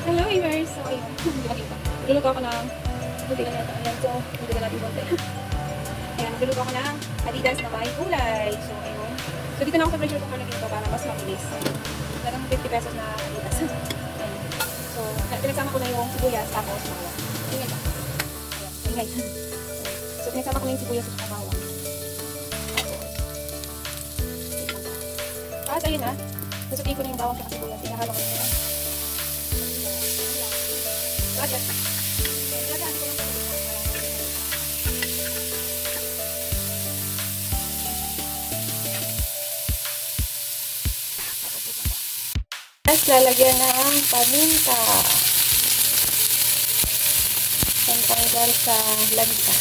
Hello. So, ayun. Hindi makita. Nagluluto ako ng buti na natin. Ayan, so, buti na natin konti. Ayan, nagluluto ako ng Adidas na may kulay. So, ayun. So, dito na ako sa pressure cooker lagyan ko para mas mabilis. Talagang 50 pesos na Adidas. So, pinagsama ko na yung sibuyas tapos bawang. Tingnan ba? Ayan. So, pinagsama ko na yung sibuyas at bawang. Tapos, ayun ah. Nasukin ko na yung bawang at sibuyas. Inahalo ko na yun. Tapos lalagyan ng paminta. Pantanggal sa lansa.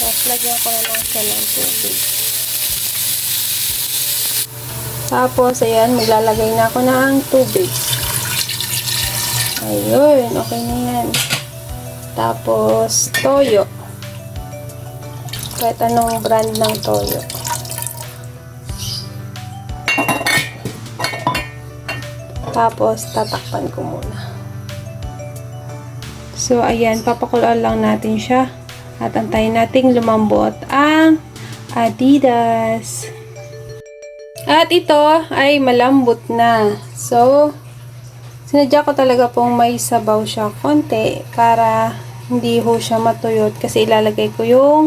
Tapos lagyan ko na lang siya ng tubig. Tapos, ayan, maglalagay na ako ng tubig. Ayun, okay na yan. Tapos, toyo. Kahit anong brand ng toyo. Tapos, tatakpan ko muna. So, ayan, papakuloan lang natin siya. At antayin nating lumambot ang Adidas. At ito ay malambot na. So, sinadya ko talaga pong may sabaw siya konti para hindi ho siya matuyot kasi ilalagay ko yung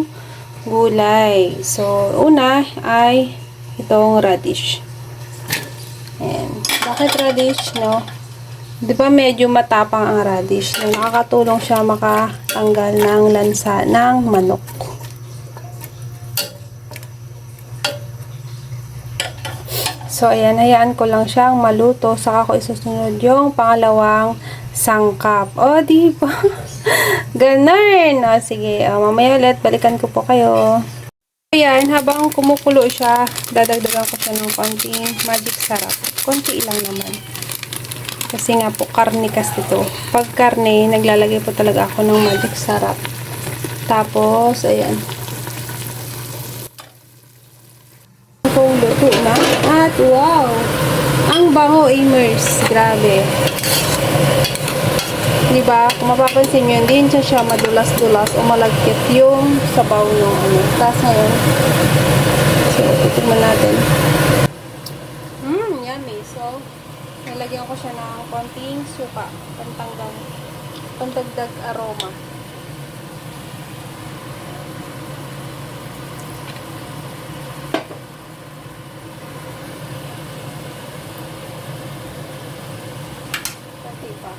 gulay. So, una ay itong radish. Ayan. Bakit radish, no? Di ba medyo matapang ang radish? No? Nakakatulong siya makatanggal ng lansa ng manok. So, ayan, hayaan ko lang siyang maluto. Saka ko isusunod yung pangalawang sangkap. O, di ba? Ganun. O, sige. O, mamaya ulit, balikan ko po kayo. Ayan, habang kumukulo siya, dadagdagan ko siya ng konting magic sarap. Konti lang naman. Kasi nga po, karne kasi ito. Pag karne, naglalagay po talaga ako ng magic sarap. Tapos, ayan. kung luto na. At wow! Ang bango, Amers. Grabe. Diba? Kung mapapansin nyo, hindi siya siya madulas-dulas o malagkit yung sabaw ng ano. Tapos ngayon, so, titigman natin. Mmm, yummy. So, nalagyan ko siya ng konting suka. Pantanggal. Pantagdag aroma. Konti pa.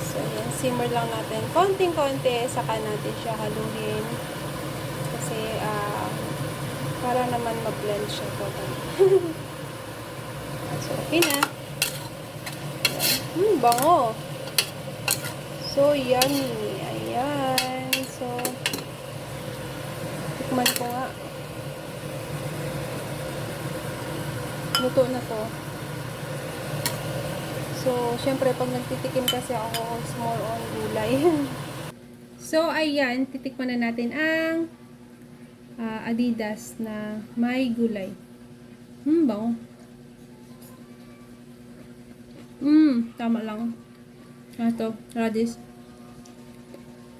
So, yan. Simmer lang natin. Konting-konti, saka natin siya haluhin. Kasi, ah, para naman mag-blend siya totally. so, okay na. Hmm, bango. So, yummy. Ayan. So, tikman ko nga. Luto na to. So, syempre, pag nagtitikim kasi ako, it's more on gulay. so, ayan, titikman na natin ang ah, Adidas na may gulay. Hmm, bango. Hmm, tama lang. Ah, to, radish.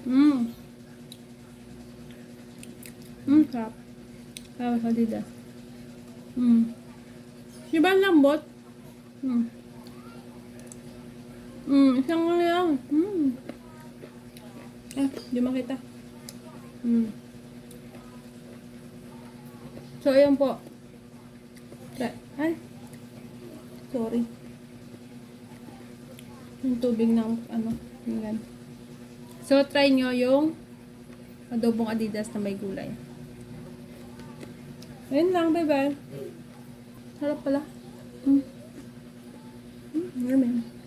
Hmm. Hmm, sarap. Sarap sa Adidas. Hmm. Di ba ang lambot? Hmm. Hmm, isang lang. Hmm. Ah, di makita. Hmm. So, ayan po. Ay. Sorry. Yung tubig ng ano. Yan. So, try nyo yung adobong adidas na may gulay. Ayun lang, bye-bye. Sarap pala. Hmm. Hmm, yummy.